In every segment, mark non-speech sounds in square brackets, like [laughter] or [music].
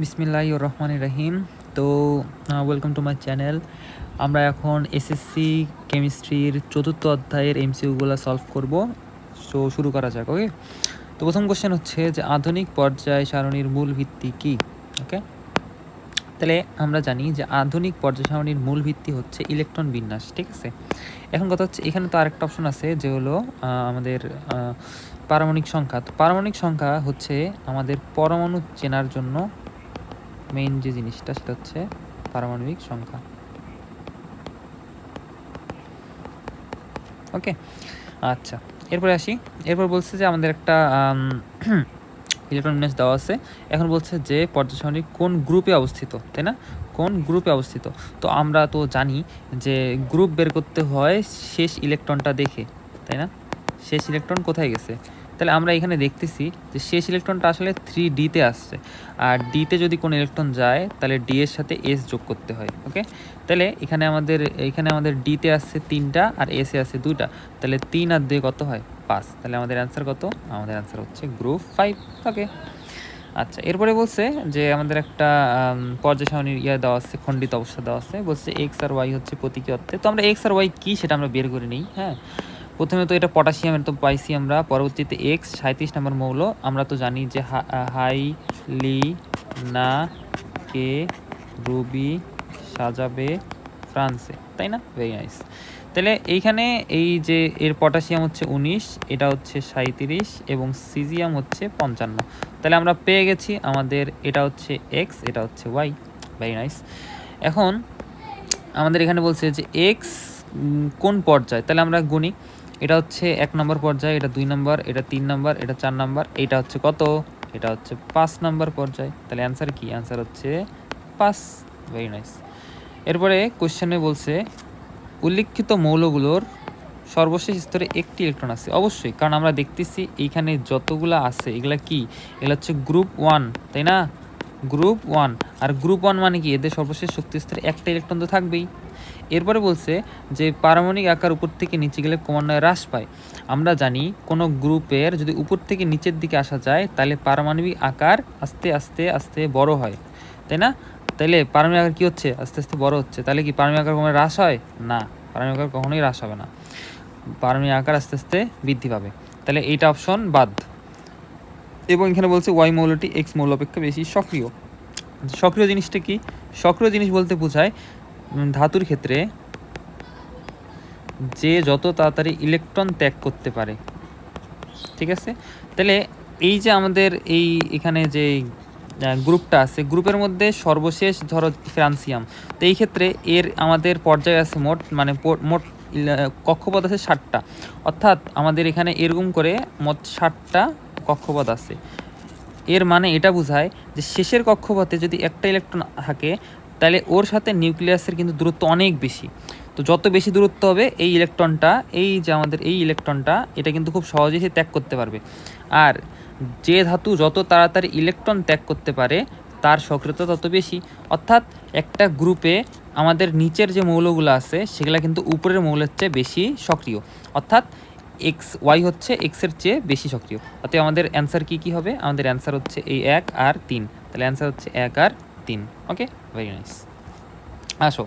বিসমিল্লাহ রহমান রহিম। তো welcome to my channel আমরা এখন এসএসসি কেমিস্ট্রির চতুর্থ অধ্যায়ের এমসিউগুলো সলভ করব। সো শুরু করা যাক ওকে তো প্রথম কোশ্চেন হচ্ছে যে আধুনিক পর্যায় সারণীর মূল ভিত্তি কী? ওকে তাহলে আমরা জানি যে আধুনিক পর্যায় সারণীর মূল ভিত্তি হচ্ছে ইলেকট্রন বিন্যাস ঠিক আছে? এখন কথা হচ্ছে এখানে তো আরেকটা অপশন আছে যে হলো আমাদের আহ, পারমাণবিক সংখ্যা। তো পারমাণবিক সংখ্যা হচ্ছে আমাদের পরমাণু চেনার জন্য মেইন যে জিনিসটা সেটা হচ্ছে পারমাণবিক সংখ্যা। ওকে আচ্ছা এরপরে আসি। এরপর বলছে যে আমাদের একটা ইলেকট্রন [clears throat] দেওয়া আছে। এখন বলছে যে পর্যায় কোন গ্রুপে অবস্থিত, তাই না? কোন গ্রুপে অবস্থিত? তো আমরা তো জানি যে গ্রুপ বের করতে হয় শেষ ইলেকট্রনটা দেখে, তাই না? শেষ ইলেকট্রন কোথায় গেছে? তাহলে আমরা এখানে দেখতেছি যে শেষ ইলেকট্রনটা আসলে থ্রি ডিতে আসছে। আর ডিতে যদি কোনো ইলেকট্রন যায়, তাহলে ডি এর সাথে এস যোগ করতে হয় ওকে তাহলে এখানে আমাদের এখানে আমাদের ডিতে আসছে তিনটা আর এসে আছে দুটা তাহলে তিন আর দুই কত হয়? পাঁচ। তাহলে আমাদের অ্যান্সার কত? আমাদের অ্যান্সার হচ্ছে গ্রুপ ফাইভ ওকে আচ্ছা এরপরে বলছে যে আমাদের একটা পর্যায় সারণীর ইয়ে দেওয়া আছে, খণ্ডিত অবস্থা দেওয়া আছে। বলছে এক্স আর ওয়াই হচ্ছে প্রতীকী অর্থে। তো আমরা এক্স আর ওয়াই কী সেটা আমরা বের করে নিই হ্যাঁ? প্রথমে তো এটা পটাশিয়ামের তো পাইছি আমরা। পরবর্তীতে এক্স সাঁত্রিশ নম্বর মৌল। আমরা তো জানি যে হাই, লি, না, কে, রুবি, সাজাবে ফ্রান্সে। তাই না? ভেরি নাইস তাহলে এইখানে এই যে এর পটাশিয়াম হচ্ছে উনিশ, এটা হচ্ছে সাঁত্রিশ এবং সিজিয়াম হচ্ছে পঞ্চান্ন। তাহলে আমরা পেয়ে গেছি আমাদের, এটা হচ্ছে এক্স এটা হচ্ছে ওয়াই ভেরি নাইস এখন আমাদের এখানে বলছে যে এক্স কোন পর্যায়? তাহলে আমরা গুনি। এটা হচ্ছে এক নম্বর পর্যায়, এটা দুই নম্বর, এটা তিন নম্বর, এটা চার নম্বর এটা হচ্ছে কত? এটা হচ্ছে পাঁচ নম্বর পর্যায়। তাহলে অ্যান্সার কি? অ্যান্সার হচ্ছে পাঁচ। ভেরি নাইস এরপরে কোশ্চেনে বলছে, উল্লিখিত মৌলগুলোর সর্বশেষ স্তরে একটি ইলেকট্রন আছে। অবশ্যই, কারণ আমরা দেখতেছি এইখানে যতগুলো আছে, এগুলা কি? এগুলো হচ্ছে গ্রুপ ওয়ান তাই না? গ্রুপ ওয়ান আর গ্রুপ ওয়ান মানে কি? এদের সর্বশেষ শক্তি স্তরে একটা ইলেকট্রন তো থাকবেই। এরপরে বলছে যে পারমাণবিক আকার উপর থেকে নিচে গেলে ক্রমান্বয়ে হ্রাস পায়। আমরা জানি কোনো গ্রুপের যদি উপর থেকে নিচের দিকে আসা যায়, তাহলে পারমাণবিক আকার আস্তে আস্তে আস্তে বড় হয়। তাই না? তাহলে পারমাণবিক আকার কী হচ্ছে? আস্তে আস্তে বড় হচ্ছে। তাহলে কি পারমাণবিক আকার কখনো হ্রাস হয়? না, পারমাণবিক আকার কখনোই হ্রাস হবে না। পারমাণবিক আকার আস্তে আস্তে বৃদ্ধি পাবে। তাহলে এইটা অপশন বাদ। এবং এখানে বলছে ওয়াই মৌলটি এক্স মৌল অপেক্ষা বেশি সক্রিয়। সক্রিয় জিনিসটা কি? সক্রিয় জিনিস বলতে বোঝায় ধাতুর ক্ষেত্রে যে যত তাড়াতাড়ি ইলেকট্রন ত্যাগ করতে পারে, ঠিক আছে? তাহলে এই যে আমাদের এই এখানে যে গ্রুপটা আছে, গ্রুপের মধ্যে সর্বশেষ ধরো ফ্রান্সিয়াম, তো এই ক্ষেত্রে এর আমাদের পর্যায়ে আছে মোট মানে মোট কক্ষপথ আছে ষাটটা। অর্থাৎ আমাদের এখানে এরকম করে মোট ষাটটা কক্ষপথ আছে। এর মানে এটা বোঝায় যে শেষের কক্ষপথে যদি একটা ইলেকট্রন থাকে তাহলে ওর সাথে নিউক্লিয়াসের কিন্তু দূরত্ব অনেক বেশি। তো যত বেশি দূরত্ব হবে, এই ইলেকট্রনটা, এই যে আমাদের এই ইলেকট্রনটা, এটা কিন্তু খুব সহজেই সে ত্যাগ করতে পারবে। আর যে ধাতু যত তাড়াতাড়ি ইলেকট্রন ত্যাগ করতে পারে, তার সক্রিয়তা তত বেশি। অর্থাৎ একটা গ্রুপে আমাদের নিচের যে মৌলগুলো আছে, সেগুলো কিন্তু উপরের মৌলের চেয়ে বেশি সক্রিয়। অর্থাৎ এক্স ওয়াই হচ্ছে এক্সের চেয়ে বেশি সক্রিয়। অতএব আমাদের অ্যান্সার কি কি হবে? আমাদের অ্যান্সার হচ্ছে এই এক আর তিন। তাহলে অ্যান্সার হচ্ছে এক আর তিন ওকে ভেরি নাইস আসো।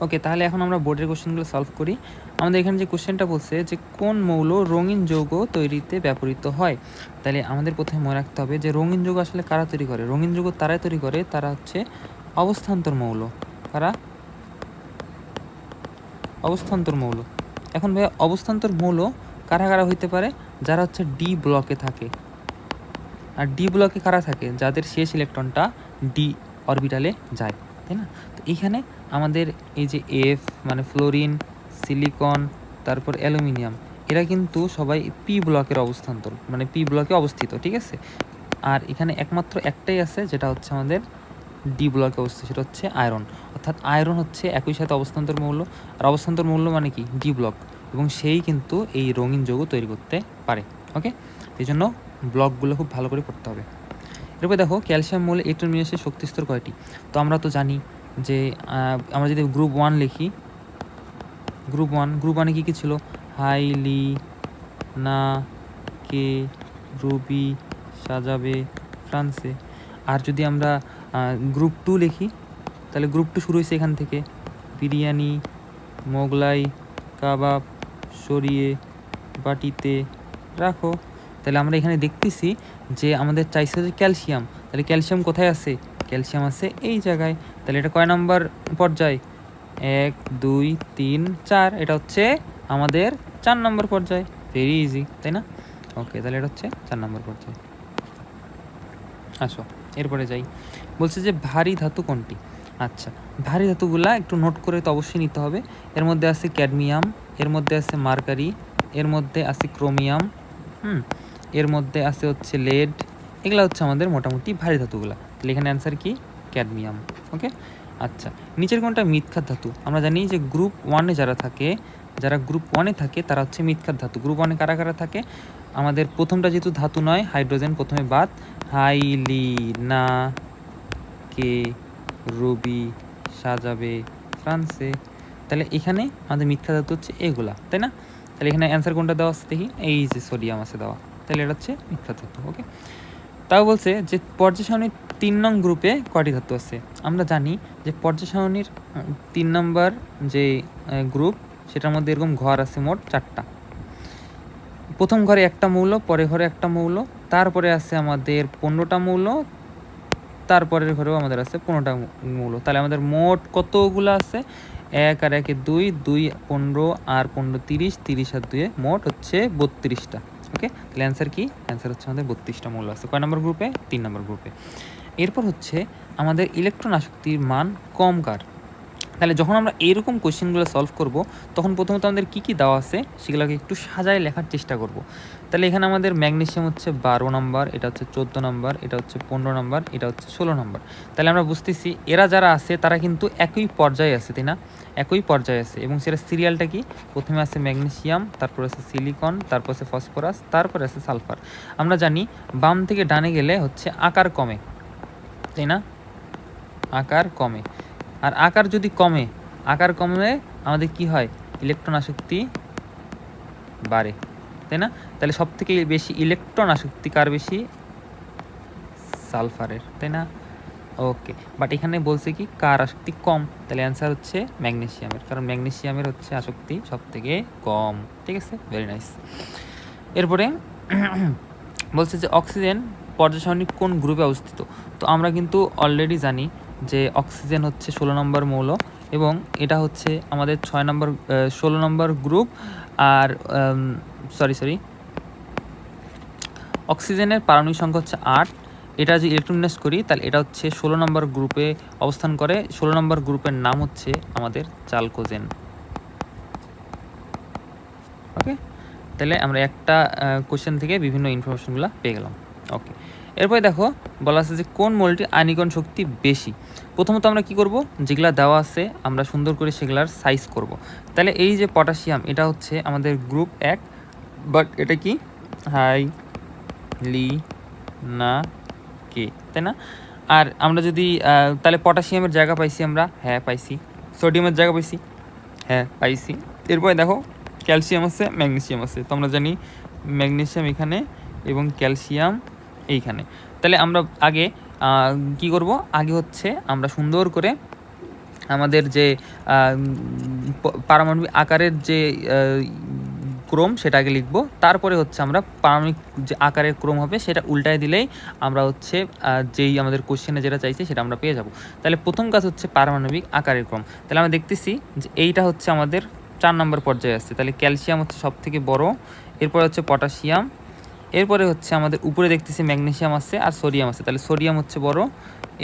ওকে তাহলে এখন আমরা বোর্ডের কোশ্চেনগুলো সলভ করি। আমাদের এখানে যে কোশ্চেনটা বলছে যে, কোন মৌল রঙিন যৌগ তৈরিতে ব্যবহৃত হয়? তাহলে আমাদের প্রথমে মনে রাখতে হবে যে, রঙিন যৌগ আসলে কারা তৈরি করে? রঙিন যৌগ তারাই তৈরি করে? তারা হচ্ছে অবস্থান্তর মৌল। কারা? অবস্থান্তর মৌল। এখন ভাই অবস্থান্তর মৌল কারা কারা হইতে পারে? যারা হচ্ছে ডি ব্লকে থাকে। আর ডি ব্লকে কারা থাকে? যাদের শেষ ইলেকট্রনটা ডি অরবিটালে যায়, তাই না? তো এইখানে আমাদের এই যে এফ মানে ফ্লোরিন সিলিকন তারপর অ্যালুমিনিয়াম এরা কিন্তু সবাই পি ব্লকের অবস্থান্তর মানে পি ব্লকে অবস্থিত, ঠিক আছে? আর এখানে একমাত্র একটাই আছে, যেটা হচ্ছে আমাদের ডি ব্লকে অবস্থিত, সেটা হচ্ছে আয়রন অর্থাৎ আয়রন হচ্ছে একই সাথে অবস্থান্তর মূল্য আর অবস্থান্তর মূল্য মানে কি? ডি ব্লক এবং সেই কিন্তু এই রঙিন যৌগ তৈরি করতে পারে ওকে এই জন্য ব্লকগুলো খুব ভালো করে পড়তে হবে। এরপর দেখো, ক্যালসিয়াম মৌলে ইলেকট্রন বিন্যাসের শক্তিস্তর কয়টি? তো আমরা তো জানি যে আমরা যদি গ্রুপ ওয়ান লিখি গ্রুপ ওয়ান গ্রুপ ওয়ানে কী কী ছিল? হাইলি না কে রুবি সাজাবে ফ্রান্সে আর যদি আমরা গ্রুপ টু লিখি, তাহলে গ্রুপ টু শুরু হয়েছে এখান থেকে। বিরিয়ানি, মোগলাই, কাবাব, সরিয়ে, বাটিতে রাখো। তাহলে আমরা এখানে দেখতেছি যে আমাদের চাইছে যে ক্যালসিয়াম। তাহলে ক্যালসিয়াম কোথায় আছে? ক্যালসিয়াম আছে এই জায়গায়। তাহলে এটা কয় নাম্বার পর্যায়? এক, দুই, তিন, চার। এটা হচ্ছে আমাদের চার নম্বর পর্যায়। ভেরি ইজি তাই না? ওকে তাহলে এটা হচ্ছে চার নম্বর পর্যায়। আসো, এরপরে যাই। বলছে যে ভারী ধাতু কোনটি? আচ্ছা ভারী ধাতুগুলা একটু নোট করে তো অবশ্যই নিতে হবে। এর মধ্যে আছে ক্যাডমিয়াম, এর মধ্যে আছে মার্কারি, এর মধ্যে আছে ক্রোমিয়াম, হুম? এর মধ্যে আছে হচ্ছে লেড এগুলো হচ্ছে আমাদের মোটামুটি ভারী ধাতুগুলা। তাহলে এখানে অ্যান্সার কি? ক্যাডমিয়াম ওকে আচ্ছা নিচের কোনটা? মিথ্যার ধাতু। আমরা জানি যে গ্রুপ ওয়ানে যারা থাকে, যারা গ্রুপ ওয়ানে থাকে, তারা হচ্ছে মিথ্যার ধাতু। গ্রুপ ওয়ানে কারা কারা থাকে? আমাদের প্রথমটা যেহেতু ধাতু নয় হাইড্রোজেন প্রথমে বাদ। হাইলি না কে, রবি, সাজাবে, ফ্রান্সে। তাহলে এখানে আমাদের মিথ্যা ধাতু হচ্ছে এগুলা, তাই না? তাহলে এখানে অ্যান্সার কোনটা দেওয়া আছে দেখি? এই যে সোডিয়াম আছে দেওয়া। তাহলে এটা হচ্ছে মিথ্যা ধাতু ওকে তাও বলছে যে পর্যায় তিন নং গ্রুপে কয়টি ধাতু আছে। আমরা জানি যে পর্যায় তিন নম্বর যে গ্রুপ সেটার মধ্যে এরকম ঘর আছে মোট চারটা। প্রথম ঘরে একটা মৌল, পরের ঘরে একটা মৌল, তারপরে আছে আমাদের পনেরোটা মৌল, তারপরের ঘরেও আমাদের আছে পনেরোটা মৌল। তাহলে আমাদের মোট কতগুলো আছে? এক আর একে দুই দুই পনেরো, আর পনেরো তিরিশ তিরিশ আর দুয়ে মোট হচ্ছে বত্রিশটা। ওকে? তাহলে অ্যান্সার কি? অ্যান্সার হচ্ছে আমাদের বত্রিশটা মৌল আছে। কয় নম্বর গ্রুপে তিন নম্বর গ্রুপে এরপর হচ্ছে আমাদের ইলেকট্রন আসক্তির মান কম কার? তাহলে যখন আমরা এরকম কোশ্চেনগুলো সলভ করব, তখন প্রথমত আমাদের কী কী দেওয়া আছে, সেগুলোকে একটু সাজায় লেখার চেষ্টা করব। তাহলে এখানে আমাদের ম্যাগনেশিয়াম হচ্ছে বারো নম্বর, এটা হচ্ছে চোদ্দ নম্বর, এটা হচ্ছে পনেরো নম্বর, এটা হচ্ছে ষোলো নম্বর। তাহলে আমরা বুঝতেছি, এরা যারা আছে তারা কিন্তু একই পর্যায়ে আছে, তাই না? একই পর্যায়ে আছে। এবং সেটা সিরিয়ালটা কি? প্রথমে আছে ম্যাগনেসিয়াম তারপর আছে সিলিকন, তারপর আছে ফসফরাস, তারপর আছে সালফার। আমরা জানি বাম থেকে ডানে গেলে হচ্ছে আকার কমে, তাই না? আকার কমে। আর আকার যদি কমে, আকার কমে আমাদের কি হয়? ইলেকট্রন আসক্তি বাড়ে। তাই না? তাহলে সব থেকে বেশি ইলেকট্রন আসক্তি কার বেশি? সালফারের, তাই না? ওকে বাট এখানে বলছে কি, কার আসক্তি কম? তাহলে অ্যান্সার হচ্ছে ম্যাগনেসিয়ামের, কারণ ম্যাগনেশিয়ামের হচ্ছে আসক্তি সব থেকে কম। ঠিক আছে? ভেরি নাইস এরপরে [clears throat] বলছে যে অক্সিজেন পর্যায় কোন গ্রুপে অবস্থিত? তো আমরা কিন্তু অলরেডি জানি যে অক্সিজেন হচ্ছে ষোলো নম্বর মৌল এবং এটা হচ্ছে আমাদের ছয় নম্বর ষোলো নম্বর গ্রুপ আর সরি সরি। অক্সিজেনের পারমাণবিক সংখ্যা হচ্ছে আট। এটা যদি ইলেকট্রনিস করি, তাহলে এটা হচ্ছে ষোলো নম্বর গ্রুপে অবস্থান করে। ষোলো নম্বর গ্রুপের নাম হচ্ছে আমাদের চালকোজেন। ওকে তাহলে আমরা একটা কোশ্চেন থেকে বিভিন্ন ইনফরমেশনগুলো পেয়ে গেলাম। ওকে এরপরে দেখো, বলা আছে যে কোন মৌলটি আয়নিকরণ শক্তি বেশি? প্রথমত আমরা কি করব? যেগুলা দেওয়া আছে, আমরা সুন্দর করে সেগুলার সাইজ করব। তাহলে এই যে পটাশিয়াম এটা হচ্ছে আমাদের গ্রুপ এক। বাট এটা কি? হাই, লি, না, কে, তাই না? আর আমরা যদি তাহলে পটাশিয়ামের জায়গা পাইছি আমরা। হ্যাঁ পাইছি। সোডিয়ামের জায়গা পাইছি। হ্যাঁ পাইছি। এরপরে দেখো, ক্যালসিয়াম আছে, ম্যাগনেসিয়াম আছে। তো আমরা জানি ম্যাগনেসিয়াম এখানে এবং ক্যালসিয়াম এইখানে। তাহলে আমরা আগে কি করব? আগে হচ্ছে আমরা সুন্দর করে আমাদের যে পারমাণবিক আকারের যে ক্রম, সেটা আগে লিখব। তারপরে হচ্ছে আমরা পারমাণবিক যে আকারের ক্রোম হবে, সেটা উল্টায় দিলেই আমরা হচ্ছে যেই আমাদের কোশ্চেনে যেটা চাইছে সেটা আমরা পেয়ে যাব। তাহলে প্রথম কাজ হচ্ছে পারমাণবিক আকারের ক্রম। তাহলে আমরা দেখতেছি যে এইটা হচ্ছে আমাদের চার নম্বর পর্যায়ে আসছে। তাহলে ক্যালসিয়াম হচ্ছে সব থেকে বড়, এরপরে হচ্ছে পটাশিয়াম, এরপরে হচ্ছে আমাদের উপরে দেখতেছি ম্যাগনেসিয়াম আছে আর সোডিয়াম আছে। তাহলে সোডিয়াম হচ্ছে বড়,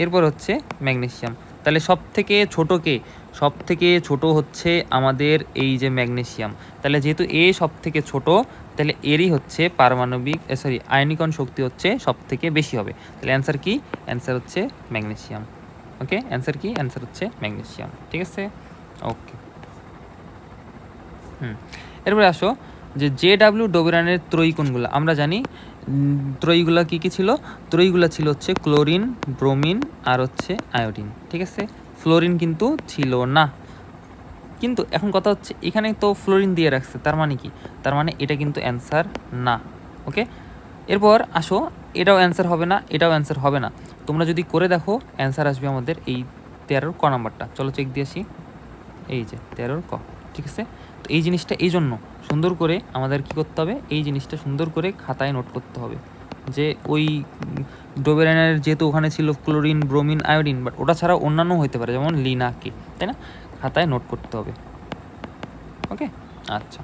এরপর হচ্ছে ম্যাগনেসিয়াম। তাহলে সব থেকে ছোটোকে সব থেকে ছোট হচ্ছে আমাদের এই যে ম্যাগনেসিয়াম। তাহলে যেহেতু এ সব থেকে ছোট, তাহলে এরই হচ্ছে পারমাণবিক সরি, আয়নিকন শক্তি হচ্ছে সব থেকে বেশি হবে। তাহলে অ্যান্সার কি? অ্যান্সার হচ্ছে ম্যাগনেসিয়াম। ওকে? অ্যান্সার কি? অ্যান্সার হচ্ছে ম্যাগনেসিয়াম। ঠিক আছে? ওকে। হুম। এরপরে আসো, যে জে ডাব্লিউ ডোবেরানের ত্রয়ী কোনগুলো? আমরা জানি ত্রয়ীগুলা কী কী ছিল? ত্রয়ীগুলা ছিল হচ্ছে ক্লোরিন, ব্রোমিন আর হচ্ছে আয়োডিন, ঠিক আছে? ফ্লোরিন কিন্তু ছিল না। কিন্তু এখন কথা হচ্ছে, এখানে তো ফ্লোরিন দিয়ে রাখছে, তার মানে কি? তার মানে এটা কিন্তু অ্যান্সার না, ওকে? এরপর আসো, এটাও অ্যান্সার হবে না, এটাও অ্যান্সার হবে না। তোমরা যদি করে দেখো, অ্যান্সার আসবে আমাদের এই তেরোর ক নাম্বারটা। চলো চেক দিয়ে আসি। এই যে, তেরোর ক, ঠিক আছে? তো এই জিনিসটা এই জন্য সুন্দর করে আমাদের কি করতে হবে? এই জিনিসটা সুন্দর করে খাতায় নোট করতে হবে। যে ওই ডোবেরানের যেহেতু ওখানে ছিল ক্লোরিন, ব্রোমিন, আয়োডিন বাট ওটা ছাড়া অন্যান্য হতে পারে, যেমন লিনাকে, তাই না? খাতায় নোট করতে হবে। ওকে আচ্ছা।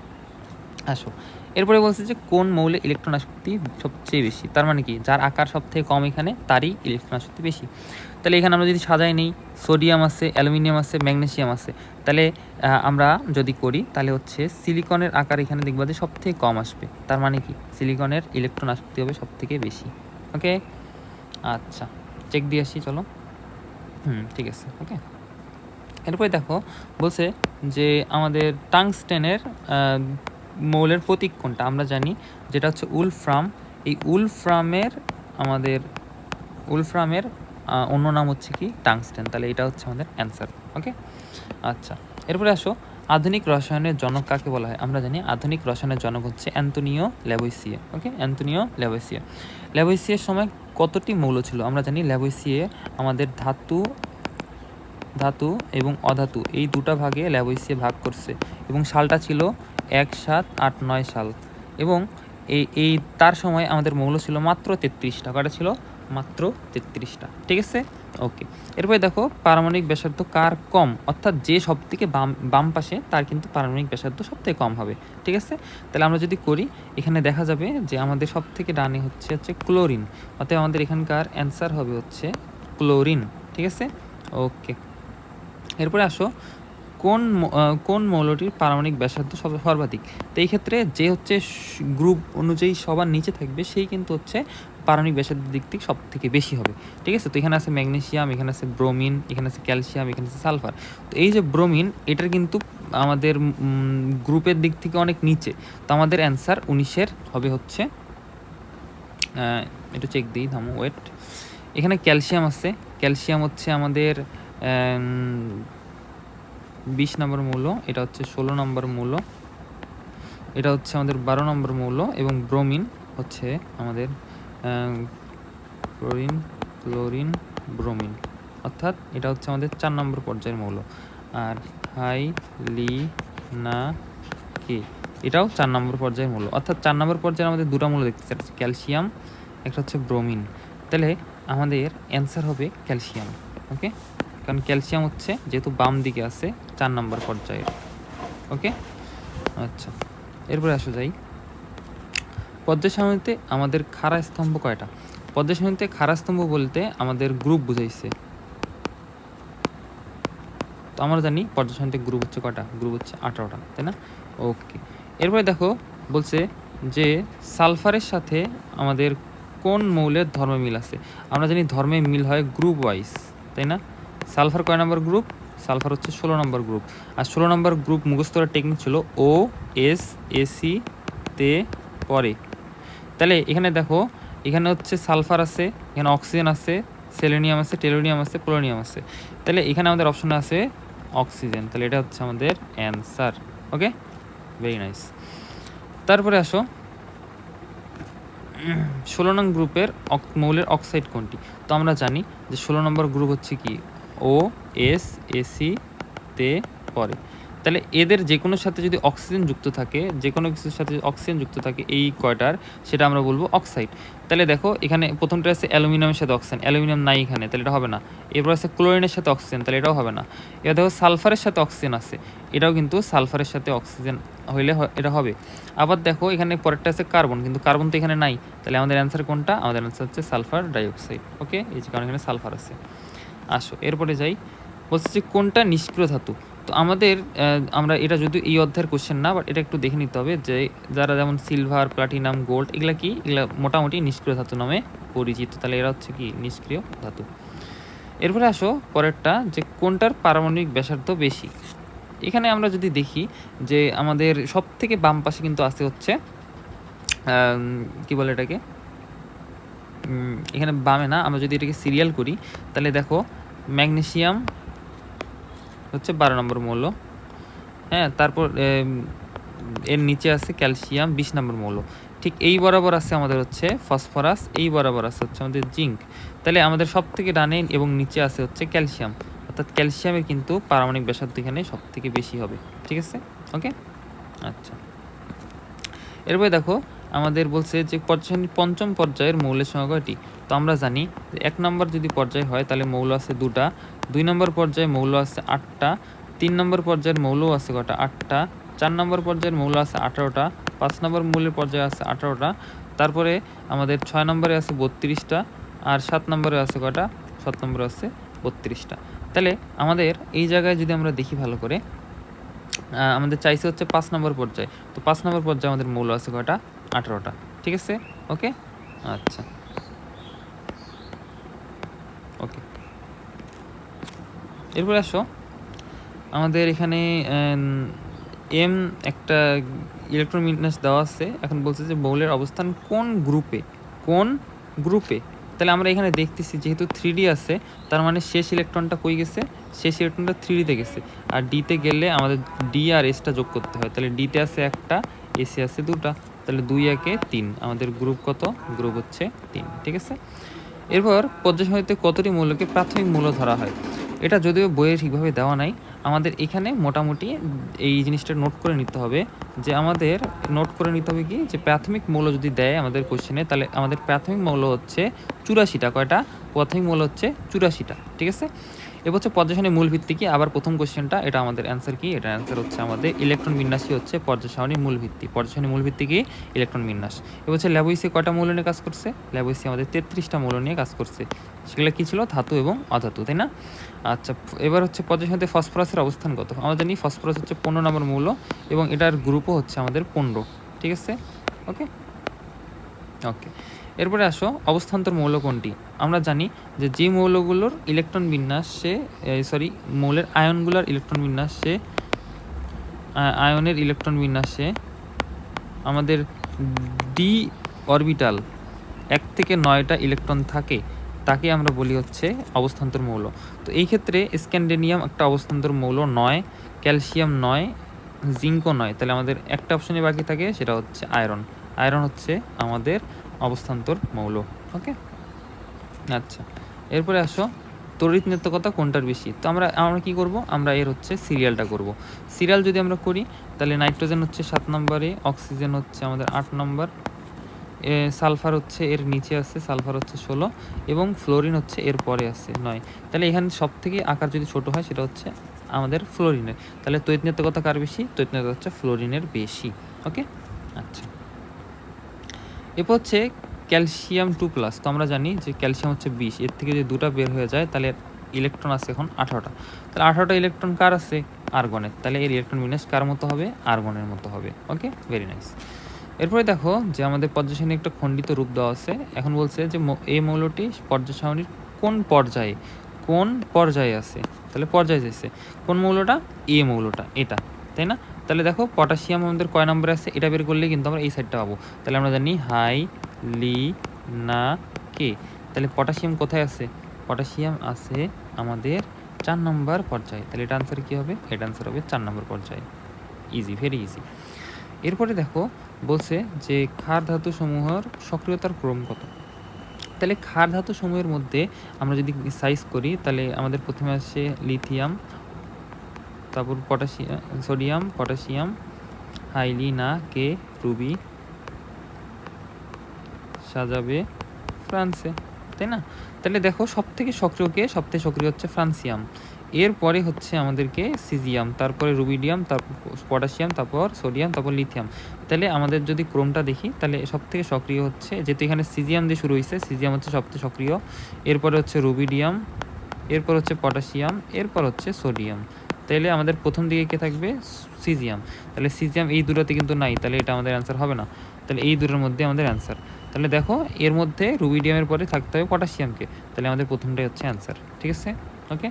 আসো। এরপরে বলছে যে, কোন মৌলে ইলেকট্রন আসক্তি সবচেয়ে বেশি? তার মানে কি? যার আকার সবথেকে কম এখানে, তারই ইলেকট্রন আসক্তি বেশি। তাহলে এখানে আমরা যদি সাজাই নেই, সোডিয়াম আছে, অ্যালুমিনিয়াম আছে, ম্যাগনেসিয়াম আছে, তাহলে আমরা যদি করি, তাহলে হচ্ছে সিলিকনের আকার এখানে দেখবা যে সব থেকে কম আসবে। তার মানে কি? সিলিকনের ইলেকট্রন আসক্তি হবে সবথেকে বেশি। ওকে আচ্ছা চেক দিয়ে আসি, চলো। হুম, ঠিক আছে ওকে এরপরে দেখো, বলছে যে আমাদের টাংস্টেনের মৌলের প্রতীক কোনটা? আমরা জানি যেটা হচ্ছে উলফ্রাম। এই উলফ্রামের আমাদের উলফ্রামের আহ, অন্য নাম হচ্ছে কি? টাংস্টেন। তাহলে এটা হচ্ছে আমাদের অ্যান্সার। ওকে? আচ্ছা এরপরে আসো। আধুনিক রসায়নের জনক কাকে বলা হয়? আমরা জানি আধুনিক রসায়নের জনক হচ্ছে অ্যান্টোনিও ল্যাবৈসিয়ে ওকে? অ্যান্টোনিও ল্যাবৈসিয়ে ল্যাবৈসিয়ের সময় কতটি মৌল ছিল? আমরা জানি ল্যাবৈসিয়ে আমাদের ধাতু ধাতু এবং অধাতু। এই দুটা ভাগে ল্যাবৈসিয়ে ভাগ করছে। এবং সালটা ছিল এক সাত আট নয় সাল। এবং এই এই, তার সময় আমাদের মৌল ছিল মাত্র তেত্রিশটা কটা ছিল? মাত্র তেত্রিশটা। ঠিক আছে? ওকে। এরপরে দেখো, পারমাণবিক ব্যাসার্ধ কার কম? অর্থাৎ যে সব থেকে বাম বাম পাশে, তার কিন্তু পারমাণবিক ব্যাসার্ধ সব থেকে কম হবে। ঠিক আছে? তাহলে আমরা যদি করি, এখানে দেখা যাবে যে আমাদের সব থেকে ডানে হচ্ছে হচ্ছে ক্লোরিন। অতএব আমাদের এখানকার অ্যান্সার হবে হচ্ছে ক্লোরিন। ঠিক আছে? ওকে। এরপরে আসো কোন কোন মৌলটির পারমাণবিক ব্যাসার্ধ সব, সর্বাধিক? তো এই ক্ষেত্রে যে হচ্ছে গ্রুপ অনুযায়ী সবার নিচে থাকবে, সেই কিন্তু হচ্ছে পারমাণবিক ব্যাসার্ধের দিক থেকে সব থেকে বেশি হবে। ঠিক আছে? তো এখানে আছে ম্যাগনেসিয়াম, এখানে আছে ব্রোমিন, এখানে আছে ক্যালসিয়াম, এখানে আছে সালফার। তো এই যে ব্রোমিন, এটার কিন্তু আমাদের গ্রুপের দিক থেকে অনেক নিচে। তো আমাদের অ্যান্সার উনিশের হবে হচ্ছে একটু চেক দিই থামো ওয়েট এখানে ক্যালসিয়াম আছে। ক্যালসিয়াম হচ্ছে আমাদের বিশ নম্বর মৌল, এটা হচ্ছে ষোলো নম্বর মৌল, এটা হচ্ছে আমাদের বারো নম্বর মৌল এবং ব্রোমিন হচ্ছে আমাদের ক্লোরিন ক্লোরিন, ব্রোমিন। অর্থাৎ এটা হচ্ছে আমাদের চার নম্বর পর্যায়ের মৌল। আর হাই, লি, না, কে? এটাও চার নম্বর পর্যায়ের মৌল। অর্থাৎ চার নম্বর পর্যায়ে আমাদের দুটো মৌল দেখতে হচ্ছে ক্যালসিয়াম, একটা হচ্ছে ব্রোমিন। তাহলে আমাদের অ্যান্সার হবে ক্যালসিয়াম, ওকে? কারণ ক্যালসিয়াম হচ্ছে যেহেতু বাম দিকে আছে, চার নম্বর পর্যায়ের। ওকে? আচ্ছা এরপরে আসা যাই। সারণীতে আমাদের খাড়া স্তম্ভ কয়টা? সারণীতে খাড়া স্তম্ভ বলতে আমাদের গ্রুপ বুঝাইছে। তো আমরা জানি সারণীতে গ্রুপ হচ্ছে কয়টা? গ্রুপ হচ্ছে আঠারোটা, তাই না? ওকে। এরপরে দেখো, বলছে যে সালফারের সাথে আমাদের কোন মৌলের ধর্মে মিল আছে? আমরা জানি ধর্মে মিল হয় গ্রুপ ওয়াইজ তাই না? সালফার কয় নম্বর গ্রুপ? সালফার হচ্ছে ষোলো নম্বর গ্রুপ। আর ষোলো নম্বর গ্রুপ মুখস্থ করার টেকনিক ছিল ও এস এসি তে পরে। তাহলে এখানে দেখো, এখানে হচ্ছে সালফার আছে, এখানে অক্সিজেন আছে, সেলেনিয়াম আছে, টেলোনিয়াম আছে, পোলোনিয়াম আছে। তাহলে এখানে আমাদের অপশন আছে অক্সিজেন। তাহলে এটা হচ্ছে আমাদের অ্যান্সার। ওকে? Very nice. তারপরে আসো। ষোলো নং গ্রুপের মৌলের অক্সাইড কোনটি? তো আমরা জানি যে ষোলো নম্বর গ্রুপ হচ্ছে কি? ও, এস এসি তে পরে। তাহলে এদের যে কোনোর সাথে যদি অক্সিজেন যুক্ত থাকে যে কোনো কিছুর সাথে অক্সিজেন যুক্ত থাকে এই কয়টার, সেটা আমরা বলব অক্সাইড। তাহলে দেখো, এখানে প্রথমটা আছে অ্যালুমিনিয়ামের সাথে অক্সিজেন, অ্যালুমিনিয়াম নাই এখানে, তাহলে এটা হবে না। এরপর আছে ক্লোরিনের সাথে অক্সিজেন, তাহলে এটাও হবে না। এবার দেখো সালফারের সাথে অক্সিজেন আছে, এটাও কিন্তু সালফারের সাথে অক্সিজেন হইলে এটা হবে। আবার দেখো এখানে পরেরটা আছে কার্বন, কিন্তু কার্বন তো এখানে নাই। তাহলে আমাদের অ্যান্সার কোনটা? আমাদের অ্যান্সার হচ্ছে সালফার ডাইঅক্সাইড, ওকে? এই যে কারণ এখানে সালফার আছে। আসো। এরপরে যাই। বলছে যে কোনটা নিষ্ক্রিয় ধাতু? তো আমাদের আমরা এটা যদি এই অধ্যায়ের কোশ্চেন না বাট এটা একটু দেখে নিতে হবে যে যারা যেমন সিলভার প্লাটিনাম গোল্ড এগুলা কি? এগুলা মোটামুটি নিষ্ক্রিয় ধাতু নামে পরিচিত। তাহলে এরা হচ্ছে কি? নিষ্ক্রিয় ধাতু। এরপরে আসো পরেরটা যে কোনটার পারমাণবিক ব্যাসার্ধ বেশি? এখানে আমরা যদি দেখি যে আমাদের সব থেকে বাম পাশে কিন্তু আছে হচ্ছে কি বলে এটাকে? এখানে বামে না, আমরা যদি এটাকে সিরিয়াল করি, তাহলে দেখো ম্যাগনেসিয়াম হচ্ছে বারো নম্বর মৌল। হ্যাঁ তারপর এর নিচে আছে ক্যালসিয়াম, বিশ নম্বর মৌল। ঠিক এই বরাবর আছে আমাদের হচ্ছে ফসফরাস, এই বরাবর আছে হচ্ছে আমাদের জিঙ্ক। তাহলে আমাদের সব থেকে ডানে এবং নিচে আছে হচ্ছে ক্যালসিয়াম। অর্থাৎ ক্যালসিয়ামের কিন্তু পারমাণবিক ব্যাসার্ধ এখানে সব থেকে বেশি হবে। ঠিক আছে? ওকে? আচ্ছা। এরপরে দেখো আমাদের বলছে যে পঞ্চম পর্যায়ের মৌলের সংখ্যা কয়টি? তো আমরা জানি যে এক নম্বর যদি পর্যায় হয়, তাহলে মৌল আছে দুটা। দুই নম্বর পর্যায়ে মৌল আছে আটটা। তিন নম্বর পর্যায়ের মৌল আছে কটা? আটটা। চার নম্বর পর্যায়ের মৌল আছে আঠারোটা। পাঁচ নম্বর মৌলের পর্যায়ে আছে আঠারোটা। তারপরে আমাদের ছয় নম্বরে আছে বত্রিশটা আর সাত নম্বরে আছে কটা? সাত নম্বরে আছে বত্রিশটা। তাহলে আমাদের এই জায়গায় যদি আমরা দেখি ভালো করে আমাদের চাইছে হচ্ছে পাঁচ নম্বর পর্যায়ে। তো পাঁচ নম্বর পর্যায়ে আমাদের মৌল আছে কয়টা আঠারোটা। ঠিক আছে? ওকে? আচ্ছা। ওকে। এরপরে আসো। আমাদের এখানে এম একটা ইলেকট্রোমিনাস দেওয়া আছে। এখন বলছে যে বৌলের অবস্থান কোন গ্রুপে? কোন গ্রুপে? তাহলে আমরা এখানে দেখতেছি যেহেতু থ্রি আছে, তার মানে শেষ ইলেকট্রনটা কই গেছে? শেষ ইলেকট্রনটা থ্রি ডিতে গেছে। আর ডিতে গেলে আমাদের ডি আর এসটা যোগ করতে হয়। তাহলে ডিতে আছে একটা এসে আছে দুটা। তাহলে দুই একে তিন। আমাদের গ্রুপ কত? গ্রুপ হচ্ছে তিন, ঠিক আছে? এরপর পর্যায়সারিতে কতটি মূল্যকে প্রাথমিক মূল্য ধরা হয়? এটা যদিও বইয়ে ঠিকভাবে দেওয়া নাই, আমাদের এখানে মোটামুটি এই জিনিসটা নোট করে নিতে হবে যে আমাদের নোট করে নিতে হবে কি? যে প্রাথমিক মৌল যদি দেয় আমাদের কোশ্চেনে তাহলে আমাদের প্রাথমিক মূল্য হচ্ছে চুরাশিটা। কয়টা? প্রাথমিক মূল্য হচ্ছে চুরাশিটা, ঠিক আছে? এবার হচ্ছে মূল ভিত্তি কি? আবার প্রথম কোশ্চেনটা, এটা আমাদের অ্যান্সার কি? এটা অ্যান্সার হচ্ছে আমাদের ইলেকট্রন বিন্যাসই হচ্ছে পর্যায় মূল ভিত্তি। পর্যায় মূল ভিত্তি কি? ইলেকট্রন বিন্যাস। হচ্ছে ল্যাবইসি কয়টা মৌল নিয়ে কাজ করছে? ল্যাবইসি আমাদের তেত্রিশটা মৌল নিয়ে কাজ করছে। সেগুলো কী ছিল? ধাতু এবং অধাতু, তাই না? আচ্ছা এবার হচ্ছে পর্যায় ফসফরাসের অবস্থান কত? আমরা জানি ফসফরাস হচ্ছে পনেরো নম্বর মৌল এবং এটার গ্রুপও হচ্ছে আমাদের পনেরো, ঠিক আছে? ওকে ওকে এরপরে আসো, অবস্থান্তর মৌল কোনটি? আমরা জানি যে যে মৌলগুলোর ইলেকট্রন বিন্যাসে সরি মৌলের আয়নগুলোর ইলেকট্রন বিন্যাসে আয়নের ইলেকট্রন বিন্যাসে আমাদের ডি অরবিটাল এক থেকে নয়টা ইলেকট্রন থাকে, তাকে আমরা বলি হচ্ছে অবস্থান্তর মৌল। তো এই ক্ষেত্রে স্ক্যান্ডেনিয়াম একটা অবস্থান্তর মৌল নয়, ক্যালসিয়াম নয়, জিঙ্কও নয়। তাহলে আমাদের একটা অপশনে বাকি থাকে, সেটা হচ্ছে আয়রন। আয়রন হচ্ছে আমাদের অবস্থান্তর মৌল ওকে আচ্ছা এরপরে আসো, তড়িৎ নেত্যকতা কোনটার বেশি? তো আমরা আমরা কি করব? আমরা এর হচ্ছে সিরিয়ালটা করব। সিরিয়াল যদি আমরা করি, তাহলে নাইট্রোজেন হচ্ছে সাত নম্বরে, অক্সিজেন হচ্ছে আমাদের আট নম্বর সালফার হচ্ছে এর নিচে আছে, সালফার হচ্ছে ষোলো, এবং ফ্লোরিন হচ্ছে এর পরে আছে নয়। তাহলে এখানে সব থেকে আকার যদি ছোট হয়, সেটা হচ্ছে আমাদের ফ্লোরিনের। তাহলে তৈতনেত্রকতা কার বেশি? তৈতনেত্রকতা হচ্ছে ফ্লোরিনের বেশি ওকে এরপর হচ্ছে ক্যালসিয়াম টু প্লাস। তো আমরা জানি যে ক্যালসিয়াম হচ্ছে বিশ। এর থেকে যদি দুটা বের হয়ে যায়, তাহলে ইলেকট্রন আছে এখন আঠারোটা। তাহলে আঠারোটা ইলেকট্রন কার আছে? আর্গনের। তাহলে এর ইলেকট্রন বিন্যাস কার মতো হবে? আর্গনের মতো হবে। ওকে? ভেরি নাইস এরপরে দেখো যে আমাদের পর্যায় একটা খণ্ডিত রূপ দেওয়া আছে। এখন বলছে যে এই মৌলটি পর্যায় সারণীর কোন পর্যায়ে? কোন পর্যায়ে আছে? তাহলে পর্যায়ে যাচ্ছে কোন মৌলটা? এ মৌলটা। এটা। তাই না? তাহলে দেখো পটাশিয়াম আমাদের কয় নম্বরে আছে? এটা বের করলে কিন্তু আমরা এই সাইডটা পাবো। তাহলে আমরা জানি হাই, লি, না, কে। তাহলে পটাশিয়াম কোথায় আছে? পটাশিয়াম আছে আমাদের চার নম্বর পর্যায়ে। তাহলে এটা আনসার কী হবে? এটা আনসার হবে চার নম্বর পর্যায়ে। ইজি ভেরি ইজি এরপরে দেখো বলছে যে ক্ষার ধাতু সমূহের সক্রিয়তার ক্রম কত? তাহলে ক্ষার ধাতু সমূহের মধ্যে আমরা যদি সাইজ করি, তাহলে আমাদের প্রথমে আসছে লিথিয়াম তারপর পটাশিয়াম, সোডিয়াম, পটাশিয়াম, হাইলিনা কে রুবি, সাজাবে ফ্রান্সে, তাই না? তাহলে দেখো সব থেকে সক্রিয় কে? সব থেকে সক্রিয় হচ্ছে ফ্রান্সিয়াম। এরপরে হচ্ছে আমাদেরকে সিজিয়াম, তারপরে রুবিডিয়াম, তারপর পটাশিয়াম, তারপর সোডিয়াম, তারপর লিথিয়াম। তাহলে আমাদের যদি ক্রমটা দেখি, তাহলে সব থেকে সক্রিয় হচ্ছে, যেহেতু এখানে সিজিয়াম দিয়ে শুরু হয়েছে, সিজিয়াম হচ্ছে সবথেকে সক্রিয়। এরপরে হচ্ছে রুবিডিয়াম, এরপর হচ্ছে পটাশিয়াম, এরপর হচ্ছে সোডিয়াম। তাহলে আমাদের প্রথম দিকে কে থাকবে? সিজিয়াম। তাহলে সিজিয়াম এই দুটোতে কিন্তু নাই তাহলে এটা আমাদের অ্যান্সার হবে না। তাহলে এই দুটোর মধ্যে আমাদের অ্যান্সার তাহলে দেখো, এর মধ্যে রুবিডিয়ামের পরে থাকতে হবে পটাশিয়ামকে তাহলে আমাদের প্রথমটাই হচ্ছে অ্যান্সার ঠিক আছে? ওকে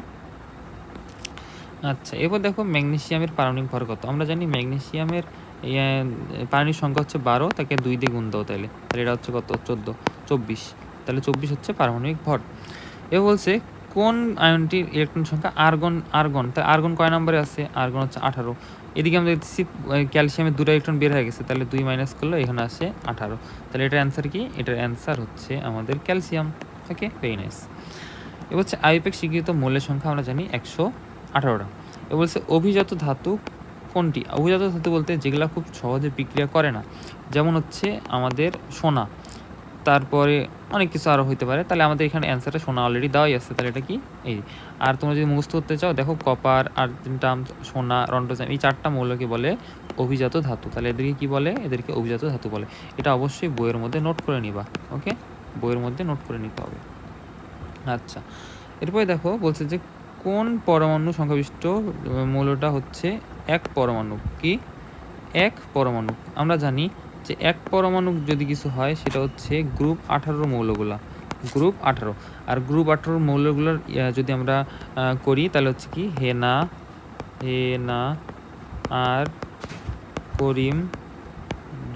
আচ্ছা এবার দেখো ম্যাগনেশিয়ামের পারমাণবিক ভর কত। আমরা জানি ম্যাগনেশিয়ামের পারমাণবিক সংখ্যা হচ্ছে বারো, তাকে দুই দিয়ে গুণ দাও তাহলে তাহলে এটা হচ্ছে কত? চোদ্দ, চব্বিশ। তাহলে চব্বিশ হচ্ছে পারমাণবিক ভর। এ বলছে কোন আয়নটির ইলেকট্রন সংখ্যা? আর্গন আর্গন তাই আর্গন কয় নম্বরে আছে? আর্গন হচ্ছে আঠারো। এদিকে আমরা দেখছি ক্যালসিয়ামের দুটো ইলেকট্রন বের হয়ে গেছে, তাহলে দুই মাইনাস করলে এখানে আসে আঠারো। তাহলে এটার অ্যান্সার কি? এটার অ্যান্সার হচ্ছে আমাদের ক্যালসিয়াম ওকে ভেরি নাইস এবার হচ্ছে আইউপেক স্বীকৃত মূল্যের সংখ্যা, আমরা জানি একশো আঠারোটা। এ বলছে অভিজাত ধাতু কোনটি? অভিজাত ধাতু বলতে যেগুলো খুব সহজে বিক্রিয়া করে না। যেমন হচ্ছে আমাদের সোনা। তারপরে অনেক কিছু আরও হতে পারে। তাহলে আমাদের এখানে অ্যান্সারটা সোনা অলরেডি দেওয়াই আছে, তাহলে এটা কি? এই আর তোমরা যদি মুখস্থ করতে চাও, দেখো কপার আর্জেন্টাম সোনা রন্ডোজাম এই চারটা মৌলকে বলে অভিজাত ধাতু। তাহলে এদেরকে কি বলে? এদেরকে অভিজাত ধাতু বলে। এটা অবশ্যই বইয়ের মধ্যে নোট করে নিবা ওকে বইয়ের মধ্যে নোট করে নিতে হবে। আচ্ছা এরপরে দেখো, বলছে যে কোন পরমাণু সংখ্যাবিষ্ট মৌলটা হচ্ছে এক পরমাণু, কি? এক পরমাণু। আমরা জানি যে এক পরমাণু যদি কিছু হয়, সেটা হচ্ছে গ্রুপ আঠারোর মৌলগুলা। গ্রুপ আঠারো। আর গ্রুপ আঠারোর মৌলগুলোর যদি আমরা করি, তাহলে হচ্ছে কি? হেনা হেনা আর করিম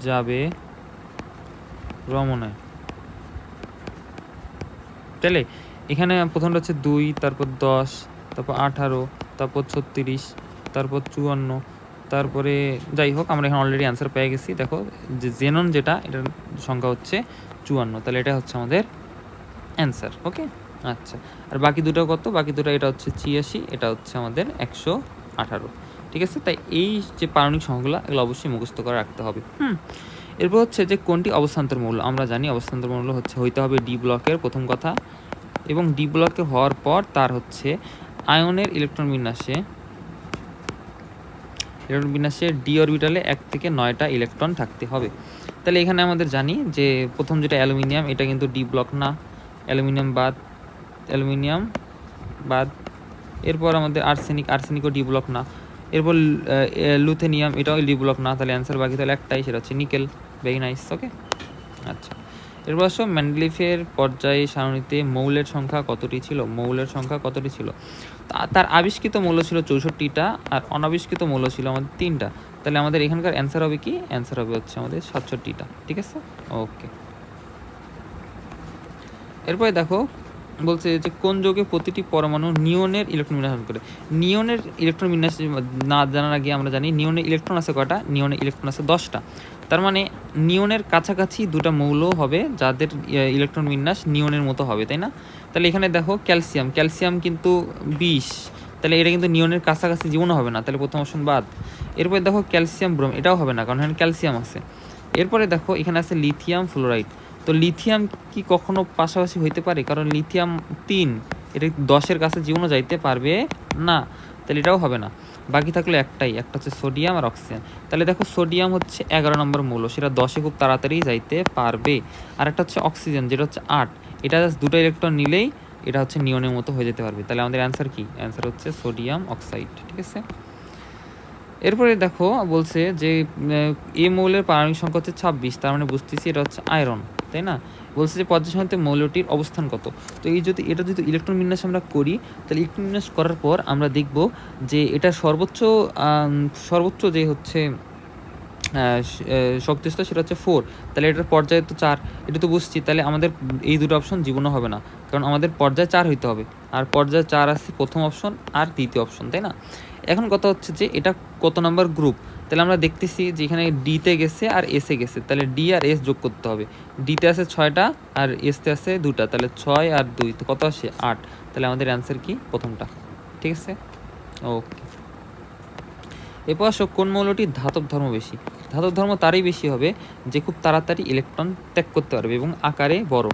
যাবে রমনায়। তাহলে এখানে প্রথমটা হচ্ছে দুই, তারপর দশ, তারপর আঠারো, তারপর ছত্রিশ, তারপর চুয়ান্ন তারপরে যাই হোক, আমরা এখানে অলরেডি অ্যান্সার পেয়ে গেছি। দেখো, যে জেনন যেটা, এটার সংখ্যা হচ্ছে চুয়ান্ন। তাহলে এটা হচ্ছে আমাদের অ্যান্সার ওকে আচ্ছা আর বাকি দুটো কত? বাকি দুটো, এটা হচ্ছে ছিয়াশি, এটা হচ্ছে আমাদের একশো আঠারো, ঠিক আছে? তাই এই যে পারণিক সংখ্যাগুলো, এগুলো অবশ্যই মুখস্থ করে রাখতে হবে, হুম? এরপর হচ্ছে যে কোনটি অবস্থান্তর মূল্য আমরা জানি অবস্থান্তর মূল্য হচ্ছে, হইতে হবে ডি ব্লকের প্রথম কথা, এবং ডি ব্লকে হওয়ার পর তার হচ্ছে আয়নের ইলেকট্রন বিন্যাসে ইলেকট্রন বিন্যাসে ডি অরবিটালে এক থেকে নয়টা ইলেকট্রন থাকতে হবে। তাহলে এখানে আমাদের জানি যে প্রথম যেটা অ্যালুমিনিয়াম, এটা কিন্তু ডি ব্লক না। অ্যালুমিনিয়াম বাদ অ্যালুমিনিয়াম বাদ। এরপর আমাদের আর্সেনিক আর্সেনিকও ডি ব্লক না। এরপর লুথেনিয়াম এটাও ডি ব্লক না। তাহলে অ্যান্সার বাকি তাহলে একটাই, সেটা হচ্ছে নিকেল ভেরি নাইস ওকে আচ্ছা। এরপর আসো ম্যান্ডলিফের পর্যায়ে সারণীতে মৌলের সংখ্যা কতটি ছিল? মৌলের সংখ্যা কতটি ছিল? তার আবিষ্কৃত মৌল ছিল চৌষট্টিটা আর অনাবিষ্কৃত মৌল ছিল আমাদের তিনটা। তাহলে আমাদের এখানকার অ্যান্সার হবে কি? অ্যান্সার হবে হচ্ছে আমাদের সাতষট্টিটা। ঠিক আছে? ওকে এরপরে দেখো, বলছে যে কোন যোগে প্রতিটি পরমাণু নিয়নের ইলেকট্রন বিন্যাস করে নিয়নের ইলেকট্রন বিন্যাস না জানার আগে আমরা জানি, নিয়নের ইলেকট্রন আছে কয়টা? নিয়নের ইলেকট্রন আছে দশটা। তার মানে নিয়নের কাছাকাছি দুটো মৌল হবে যাদের ইলেকট্রন বিন্যাস নিয়নের মতো হবে, তাই না? তাহলে এখানে দেখো ক্যালসিয়াম ক্যালসিয়াম কিন্তু বিষ, তাহলে এটা কিন্তু নিয়নের কাছাকাছি জীবনও হবে না, তাহলে প্রথম অপশন বাদ। এরপরে দেখো ক্যালসিয়াম ব্রোম, এটাও হবে না, কারণ এখানে ক্যালসিয়াম আছে। এরপরে দেখো এখানে আছে লিথিয়াম ফ্লোরাইড। তো লিথিয়াম কি কখনো পাশাপাশি হইতে পারে? কারণ লিথিয়াম তিন, এটা দশের কাছে জীবনও যাইতে পারবে না, তাহলে এটাও হবে না। বাকি থাকল একটাই, একটা হচ্ছে সোডিয়াম আর অক্সিজেন। তাহলে দেখো সোডিয়াম হচ্ছে এগারো নম্বর মৌল, সেটা দশে খুব তাড়াতাড়ি যাইতে পারবে। আর একটা হচ্ছে অক্সিজেন, যেটা হচ্ছে আট, এটা জাস্ট দুটো ইলেকট্রন নিলেই এটা হচ্ছে নিয়নের মতো হয়ে যেতে পারবে। তাহলে আমাদের অ্যান্সার কি? অ্যান্সার হচ্ছে সোডিয়াম অক্সাইড, ঠিক আছে? এরপরে দেখো বলছে যে এই মৌলের পারমাণবিক সংখ্যা হচ্ছে ছাব্বিশ, তার মানে বুঝতেছি এটা হচ্ছে আয়রন। তাই না? বলছে যে পর্যায় সারণীতে মৌলটির অবস্থান কত? তো এই যদি এটা যদি ইলেকট্রন বিন্যাস আমরা করি তাহলে ইলেকট্রন বিন্যাস করার পর আমরা দেখব যে এটা সর্বোচ্চ সর্বোচ্চ যে হচ্ছে আহ, স- আহ, শক্তিস্তর সেটা হচ্ছে ফোর তাহলে এটার পর্যায়ে তো চার। এটা তো বুঝছি তাহলে আমাদের এই দুটো অপশন জীবনও হবে না। কারণ আমাদের পর্যায়ে চার হইতে হবে। আর পর্যায়ে চার আসছে প্রথম অপশন আর দ্বিতীয় অপশন তাই না? এখন কথা হচ্ছে যে এটা কত নম্বর গ্রুপ তাহলে আমরা দেখতেছি যে এখানে ডিতে গেছে আর এসে গেছে। তাহলে ডি আর এস যোগ করতে হবে। ডিতে আছে ছয়টা আর এসতে আছে দুটা। তাহলে ছয় আর দুই, তো কত আসে? আট। তাহলে আমাদের অ্যান্সার কি? প্রথমটা। ঠিক আছে? ওকে এরপর আসো, কোন মৌলটি ধাতব ধর্ম বেশি? ধাতব ধর্ম তারই বেশি হবে যে খুব তাড়াতাড়ি ইলেকট্রন ত্যাগ করতে পারবে এবং আকারে বড়।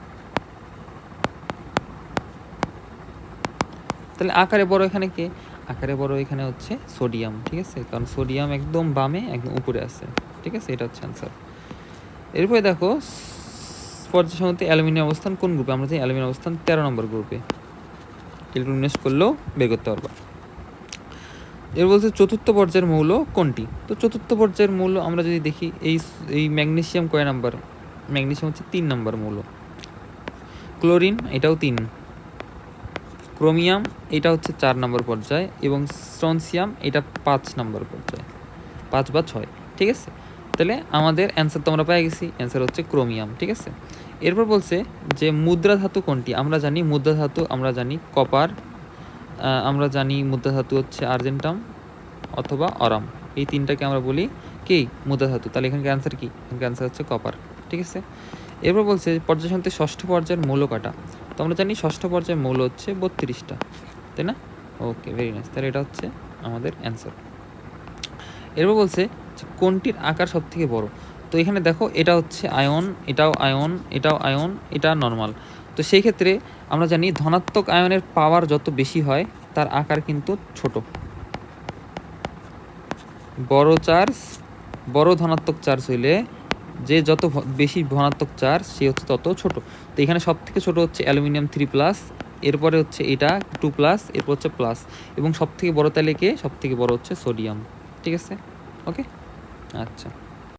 তাহলে আকারে বড় এখানে কে? আকারে বড় এখানে হচ্ছে সোডিয়াম, ঠিক আছে? কারণ সোডিয়াম একদম বামে, একদম উপরে আছে, ঠিক আছে? এটা হচ্ছে অ্যান্সার এরপরে দেখো, পর্যায় সারণীতে অ্যালুমিনিয়াম অবস্থান কোন গ্রুপে? আমরা জানি অ্যালুমিনিয়াম অবস্থান তেরো নম্বর গ্রুপে। ইলেকট্রন করলেও বের করতে পারবা এর বলছে চতুর্থ পর্যায়ের মৌল কোনটি? তো চতুর্থ পর্যায়ের মৌল আমরা যদি দেখি, এই এই ম্যাগনেশিয়াম কয় নাম্বার? ম্যাগনেশিয়াম হচ্ছে তিন নাম্বার মৌল। ক্লোরিন, এটাও তিন। ক্রোমিয়াম, এটা হচ্ছে চার নম্বর পর্যায়, এবং স্ট্রনসিয়াম, এটা পাঁচ নম্বর পর্যায়। পাঁচ বা ছয়, ঠিক আছে? তাহলে আমাদের অ্যান্সার তো আমরা পেয়ে গেছি অ্যান্সার হচ্ছে ক্রোমিয়াম, ঠিক আছে? এরপর বলছে যে মুদ্রা ধাতু কোনটি? আমরা জানি মুদ্রা ধাতু, আমরা জানি কপার আমরা জানি মুদ্রা ধাতু হচ্ছে আর্জেন্টাম অথবা অরাম। এই তিনটাকে আমরা বলি কি? মুদ্রা ধাতু। তাহলে এখানে অ্যান্সার কি? এখানে অ্যান্সার হচ্ছে কপার, ঠিক আছে? এরপর বলছে পর্যায় সারণীতে ষষ্ঠ পর্যায়ের মৌল কাটা তো আমরা জানি ষষ্ঠ পর্যায়ে মৌল হচ্ছে বত্রিশটা, তাই না? ওকে ভেরি নাইস তাহলে এটা হচ্ছে আমাদের অ্যান্সার এরপর বলছে কোনটির আকার সব থেকে বড়? তো এখানে দেখো, এটা হচ্ছে আয়ন, এটাও আয়ন এটাও আয়ন, এটা নর্মাল তো সেই ক্ষেত্রে আমরা জানি ধনাত্মক আয়নের পাওয়ার যত বেশি হয়, তার আকার কিন্তু ছোট। বড় চার্জ বড় ধনাত্মক চার্জ হইলে যে যত বেশি ধনাত্মক চার্জ সে হচ্ছে তত ছোট। তো এখানে সব থেকে ছোটো হচ্ছে অ্যালুমিনিয়াম থ্রি প্লাস, এরপরে হচ্ছে এটা টু প্লাস, এরপর হচ্ছে প্লাস। এবং সব থেকে বড়ো তালিকে সব থেকে বড়ো হচ্ছে সোডিয়াম। ঠিক আছে? ওকে? আচ্ছা।